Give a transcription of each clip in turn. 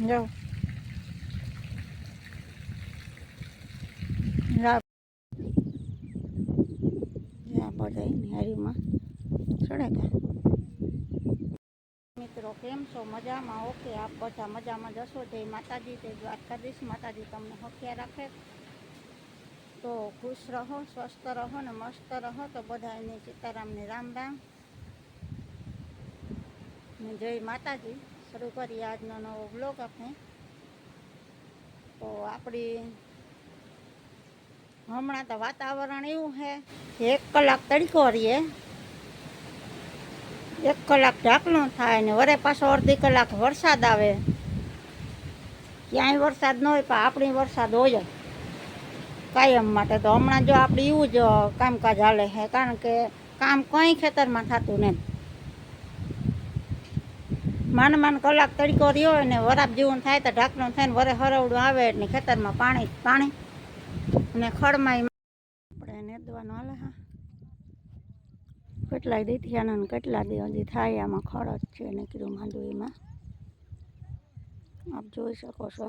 જાઓ બધા હારીમાં ચડે કે મિત્રો, કેમ છો? મજામાં? ઓકે, આપ બધા મજામાં જશો? જય માતાજી, જય દ્વારકાધીશ. માતાજી તમને હખ્યા રાખે. તો ખુશ રહો, સ્વસ્થ રહો ને મસ્ત રહો. તો બધાને સીતારામને રામ રામ. જય માતાજી. શરૂ કરીએ આજનો નવો બ્લોગ આપણે. તો આપણી હમણાં તો વાતાવરણ એવું છે એક કલાક તડકો રહીએ. એક કલાક ઢાકણું થાય ને વરે પાછો અડધી કલાક વરસાદ આવે. ક્યાંય વરસાદ ન હોય, પણ આપણી વરસાદ હોય જ. કાયમ માટે તો હમણાં જો આપણે એવું જ કામકાજ હાલે છે, કારણ કે કામ કંઈ ખેતરમાં થતું નહીં માંડ માન કલાક તડકો રહ્યો અને વરાપ જેવું થાય તો ઢાંકણું થાય ને વરે હરવડું આવે એટલે ખેતરમાં પાણી પાણી. અને ખડમાં આપણે નેદવાનું હાલે હા. કેટલાય દીથિયાના ને કેટલા દી હજી થાય આમાં ખડ જ છે ને કીધું નીકળ્યું એમાં. આપ જોઈ શકો છો.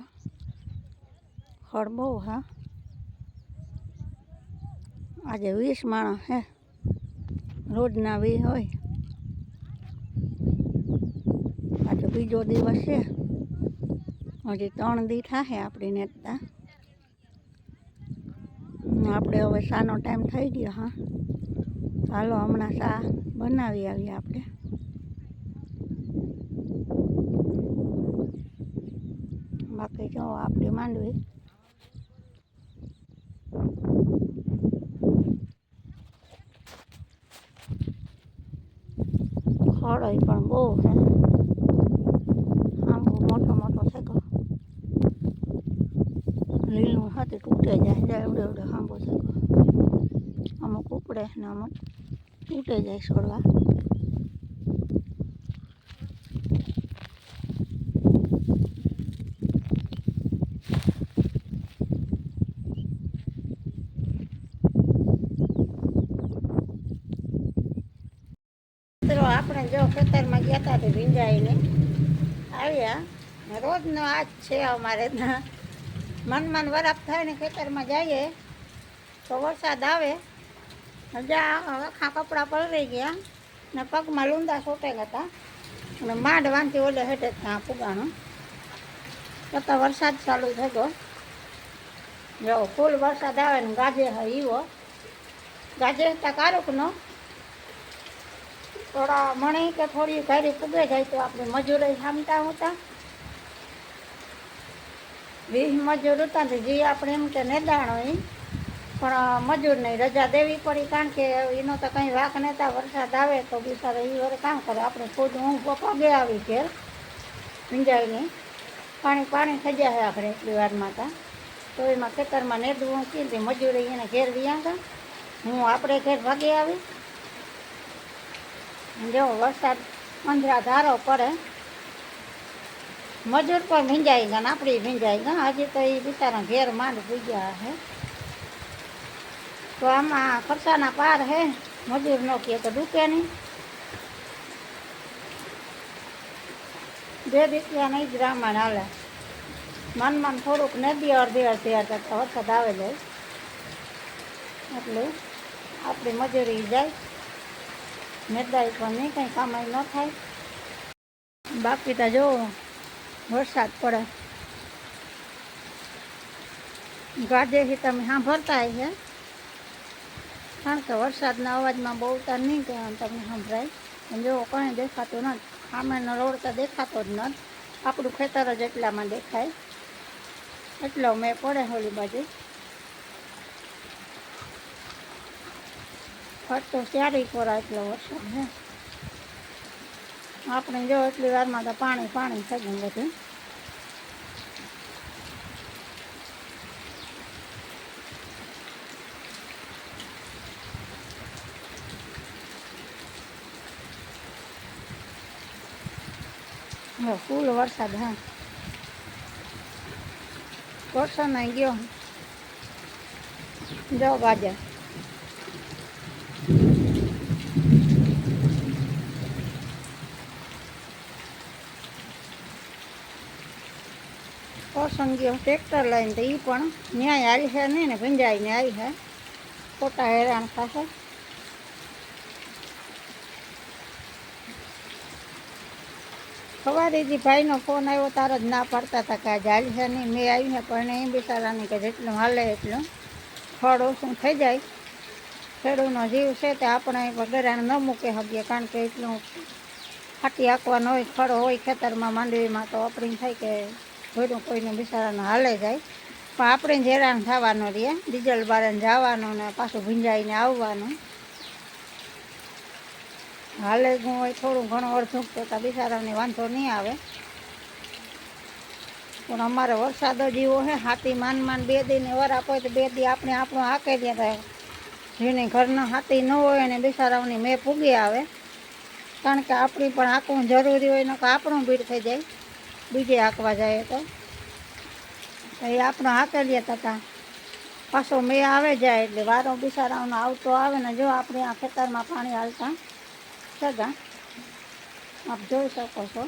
ખડ બહુ હા. આજે વીસ માણસ હે. રોજના વી હોય આજે બીજો દિવસ છે. હજી ત્રણ દી થશે આપણી નેતા આપણે હવે શાનો ટાઈમ થઈ ગયો, હા. હાલો, હમણાં શા બનાવી આવીએ આપણે. બાકી જો આપણી માંડવી ખોડાઈ પણ બહુ છે આમ બહુ મોટો મોટો છે તો લીલું હાથે તૂટે એવડે હાંભો છે. અમુક ઉપડે ને અમુક તૂટે જાય છોડવા આપણે જો ખેતરમાં ગયા હતા તે ભીંજાઈને આવ્યા. રોજનો આજ છે અમારે મન મન વરાપ થાય ને ખેતરમાં જઈએ. તો વરસાદ આવે. જ્યાં આખા કપડાં પલળી ગયા. ને પગમાં લૂંદા સોટે હતા. અને માંડ વાંચી ઓલે હેઠે ત્યાં પુગાણું છતાં વરસાદ ચાલુ થયો જો ફૂલ વરસાદ આવે ને ગાજે હા ઈવો. ગાજે હતા કારુકનો. થોડા મણી કે થોડી ઘારી પૂગે જાય તો આપણે મજૂરી સામતા હતા. વીસ મજૂર હતા જે આપણે એમ કે નેદાણો એ પણ મજૂરને રજા દેવી પડી કારણ કે એનો તો કંઈ વાક નહોતા, વરસાદ આવે તો બિચારા એ વરે કામ કરે. આપણે ખુદ હું પગે આવી ઘેર ભીંજાઈને પાણી પાણી થઈ જાય આપણે એટલી વારમાં હતા તો એમાં ખેતરમાં નેદવું કીધી, મજૂરે એને ઘેર વ્યા હતા. હું આપણે ઘેર ભાગી આવી. જો વરસાદ અંધરા ધારો પડે, મજૂર પણ ભીંજાઈ ગયા ને, આપણી ભીંજાઈ ગયા. હજી તો એ બિચારા ઘેર માંડ ભીગ્યા હે. તો આમાં ખર્ચાના પાર હે, મજૂર નો કહે તો ડૂકે નહીં. બે દીકરા નહીં જ રામાયણ હાલે. મન મન થોડુંક નદી અડધી અડધી કરતા વરસાદ આવે જાય. એટલે આપણી મજૂરી જાય. મેદાઈ પણ નહીં કંઈ કામાઈ ન થાય. બાકી તો જો વરસાદ પડે. ગાજેથી તમે સાંભળતા છે કારણ કે વરસાદના અવાજમાં બહુ તાર નહીં કહેવાનું તમને સંભળાય. અને જો કંઈ દેખાતું નથી સામેનો રોડ તો દેખાતો જ નથી. આપણું ખેતર જ એટલામાં દેખાય. એટલો મેં પડે હોલી બાજુ. ફરતો ત્યારે કોરા એટલો વરસાદ છે આપણે જો એટલી વારમાં તો પાણી પાણી થઈ ગયું બધું. ફૂલ વરસાદ, હા. આવી ગયો. જો ગાજર પસંદગીઓ ટ્રેક્ટર લઈને તો એ પણ ન્યાય આવી છે નહીં ને ભંજાઈને આવી છે ખોટા હેરાન થશે. સવારેથી ભાઈનો ફોન આવ્યો, તાર જ ના પાડતા હતા કે હાલ છે નહીં. મેં આવીને પણ એ બિચારાની કે જેટલું હાલે એટલું. ફળ ઓછું થઈ જાય. ખેડૂતનો જીવ છે તે આપણે વગેરાને ન મૂકી શકીએ, કારણ કે એટલું ફાટી હાંકવાનું હોય ખડો હોય ખેતરમાં માંડવીમાં તો આપણે થાય કે ભર્યું કોઈને બિચારાનું હાલે જાય. પણ આપણે જેરાણ થવાનું રહીએ. ડીઝલ બારણ જવાનું ને પાછું ભીંજાઈને આવવાનું. હાલે જ હોય થોડું ઘણું અડધું તો ત્યાં બિચારાને વાંધો નહીં આવે. પણ અમારે વરસાદ જ એવો હે, હાથી માન માન બે દીને વર આપો તો બે દી આપણે આપણું હાકે દે થાય જેને ઘરના હાથી ન હોય અને બિચારાઓની મેં પૂગી આવે. કારણ કે આપણી પણ હાંકવું જરૂરી હોય ને આપણું ભીડ થઈ જાય. બીજે હાંકવા જાય તો. તો એ આપણો હાંકેલીએ તથા પાછો મેં આવે જાય એટલે વારો બિચારાઓનો આવતો આવે ને જો આપણે આ ખેતરમાં પાણી હાલતા. સગા આપ જોઈ શકો છો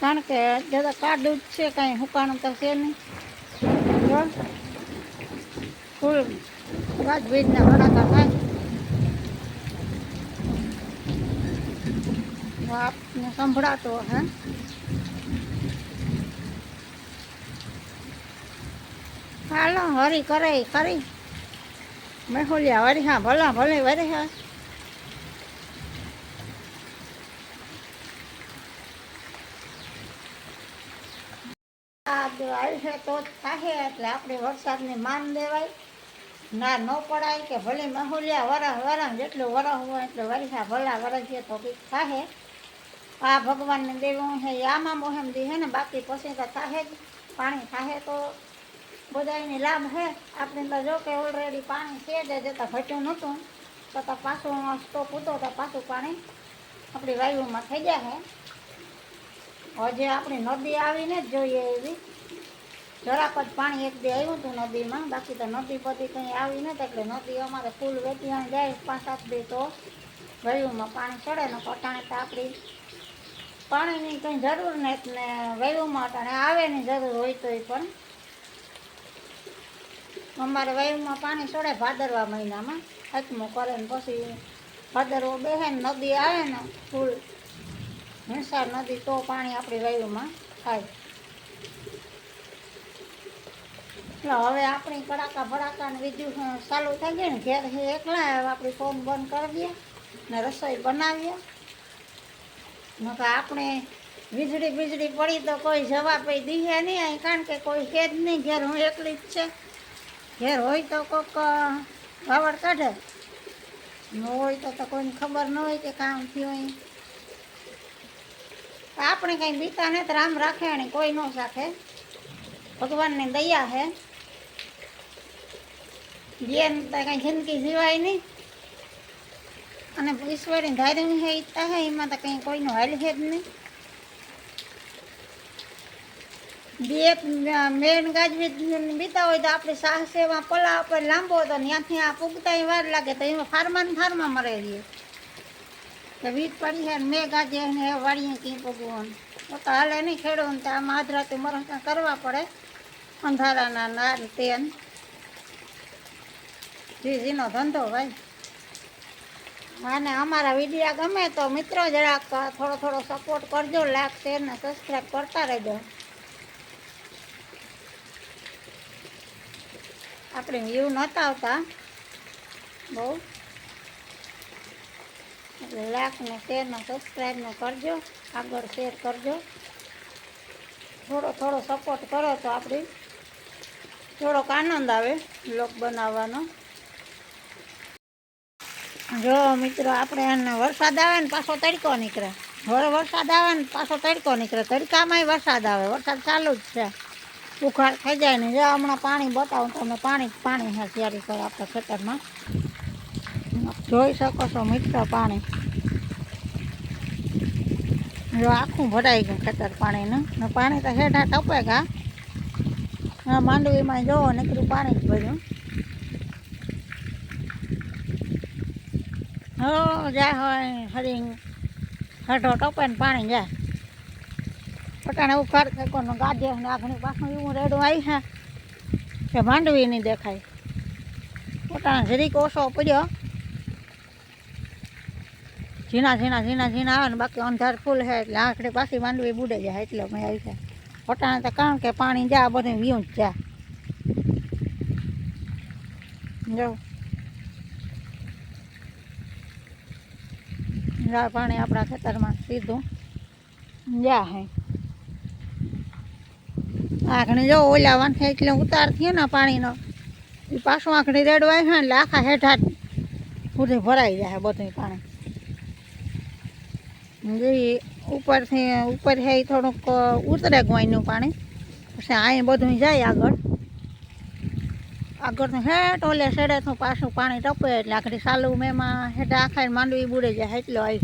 કારણ કે જરા કાઢું જ છે કાંઈ હુકાણું તો છે નહીં જો ફૂલ ગાજવીજના ભડાકા થાય તો આપને સંભળાતો હે હાલો હરી કરે ખરી મેહુલિયા વરી હા ભલા ભલે વરી હા આ જો આવશે તો જ થાય એટલે આપણે વરસાદની માન દેવાય. ના ન પડાય કે ભલે મહુલિયા વરસ વરસ જેટલું વરસ હોય એટલે વરસા ભલા વરસીએ તો કંઈક થશે આ ભગવાનને દેવું છે આમાં મોહેમ દી હે ને, બાકી પછી તો થાય જ. પાણી થશે તો બધાને લાભ છે. આપણે તો જો કે ઓલરેડી પાણી છે જ જતાં ઘટ્યું નહોતું. તો તો પાછું સ્ટોક હતો તો પાછું પાણી આપણી વાયુમાં થઈ જાય હજે આપણી નદી આવીને જ જોઈએ એવી. જરાક જ પાણી એક દી આવ્યું હતું નદીમાં, બાકી તો નદી બધી કંઈ આવી નથી, એટલે નદી અમારે ફૂલ વેટિયા જાય, પાંચ સાત દી તો વયુમાં પાણી ચડે ને પટાણે તો આપણી પાણીની કંઈ જરૂર નથી ને વયુમાં અટાણે આવે ની જરૂર હોય તોય પણ. અમારે વયુમાં પાણી ચડે ભાદરવા મહિનામાં હચમું કરે ને પછી ભાદરવો બેસે ને નદી આવે ને ફૂલ હિંસાર નદી તો પાણી આપણી વાયુમાં થાય. એટલે હવે આપણી કડાકા ભડાકા ને બીજું ચાલુ થઈ ગયું ને? ઘેર એકલા આપણી ફોન બંધ કરી દઈએ ને રસોઈ બનાવીએ. નકર આપણે વીજળી વીજળી પડી તો કોઈ જવાબ દીએ નહીં અહીં, કારણ કે કોઈ છે જ નહીં ઘેર હું એકલી જ છે. ઘેર હોય તો કોઈક વાવડ કાઢે. ન હોય તો કોઈને ખબર ન હોય કે કામ થયું અહીં. આપણે કંઈ બીતા ને તો રામ રાખે અને કોઈ ન રાખે. ભગવાનની દયા છે. જેમ તો કંઈ જિંદગી જીવાય નહીં. અને ઈશ્વરની ધાર્યું છે, ઈચ્છા છે, એમાં તો કંઈ કોઈનું હાલ છે જ નહીં. બે મેન ગાજવી બીતા હોય તો આપણે સાહસેમાં પલા, આપણે લાંબો તો ત્યાંથી આ પૂગતા વાર લાગે તો એમાં ફાર્મા ને ફાર્મા મરે રહીએ તો વીજ પડી છે મેં ગાજે ને વાળીએ ક્યાં પગવું તો તો હાલે નહીં ખેડો ને તો આમાં આધરાતે મરસા કરવા પડે. અંધારાના ના તેન તે ને. જી જીનો ધંધો ભાઈ. અને અમારા વિડીયા ગમે તો મિત્રો જરાક થોડો થોડો સપોર્ટ કરજો લાઈક શેર ને સબસ્ક્રાઈબ કરતા રહેજો. આપણે વ્યૂ નહોતા આવતા. બહુ. એટલે લાઈક ને શેર ને સબસ્ક્રાઈબ ને કરજો, આગળ શેર કરજો. થોડો થોડો સપોર્ટ કરો તો આપણી થોડોક આનંદ આવે બ્લોગ બનાવવાનો. જો મિત્રો, આપણે એને વરસાદ આવે ને પાછો તડકો નીકળે. હવે વરસાદ આવે ને પાછો તડકો નીકળે. તડકામાંય વરસાદ આવે. વરસાદ ચાલુ જ છે. બુખાર થઈ જાય ને. જો હમણાં પાણી બતાવું તમને પાણી પાણી છે ત્યારે કરો આપણા ખેતરમાં. જોઈ શકો છો મિત્ર પાણી. જો આખું ભરાઈ ગયું ખેતર પાણીનું. ને પાણી તો હેઠા ટપે ગા. હા માંડવીમાં જોવો, નીકળ્યું પાણી જ ભર્યું. હો, જાય હોય, ફરી હેઠો ટપે ને પાણી જાય. પટાણે ઉખાડ કે કોનો ગાજે ને આગળ પાછું એવું રેડું આવી છે. કે માંડવી નહીં દેખાય. પટાણે જરીક ઓછો પડ્યો. ઝીણા ઝીણા ઝીણા ઝીણા આવે ને બાકી અંધાર ફૂલ છે એટલે આખડે પાછી માંડવી બુડે જાય એટલે મેં આવી છે પટાણે તો કારણ કે પાણી જા બધું વ્યું જ જા. જો પાણી આપણા ખેતરમાં સીધું. જા હે. આખણી જો ઓલા વાંખે એટલે ઉતાર થયો ને પાણીનો એ પાછું આંખણી રેડવાય છે એટલે આખા હેઠા સુધી ભરાઈ જાય બધું પાણી જે ઉપરથી ઉપર છે એ થોડુંક ઉતરે ગોઈનું પાણી. પછી અહીં બધું જાય આગળ. આગળનું હેઠ ઓલે સેડેથી પાછું પાણી ટપે એટલે આખરી સાલુ મેમાં હેઠ આખા માંડવી બુડે જાય એટલો આવી.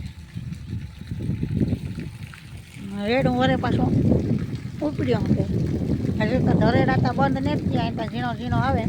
રેડું વરે પાછું ઉપડ્યો હજુ તો. ધરેડા તો બંધ નથી ત્યાં ઝીણો ઝીણો આવે.